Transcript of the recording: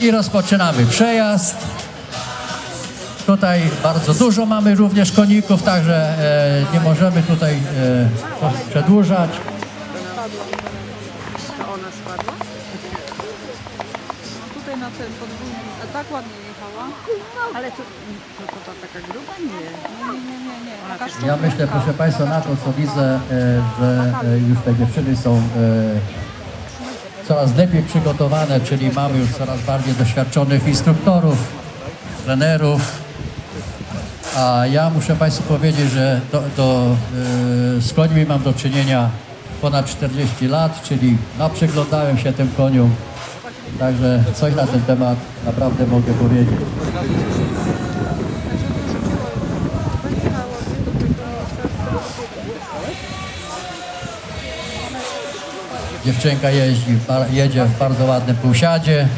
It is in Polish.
I rozpoczynamy przejazd. Tutaj bardzo dużo mamy również koników, także e, nie możemy tutaj e, to przedłużać. Ona spadła? Tutaj na ten podwójny, a tak ładnie jechała. Ale to, to, to, to taka gruba? Nie. Nie, nie, nie, nie. nie. Taka Ja myślę, proszę Państwa, na to co widzę, e, że e, już te dziewczyny są e, coraz lepiej przygotowane, czyli mamy już coraz bardziej doświadczonych instruktorów, trenerów. A ja muszę Państwu powiedzieć, że do, do, e, z końmi mam do czynienia ponad 40 lat, czyli naprzyglądałem się tym koniom. Także coś na ten temat naprawdę mogę powiedzieć. Dziewczynka jeździ, jedzie w bardzo ładnym półsiadzie.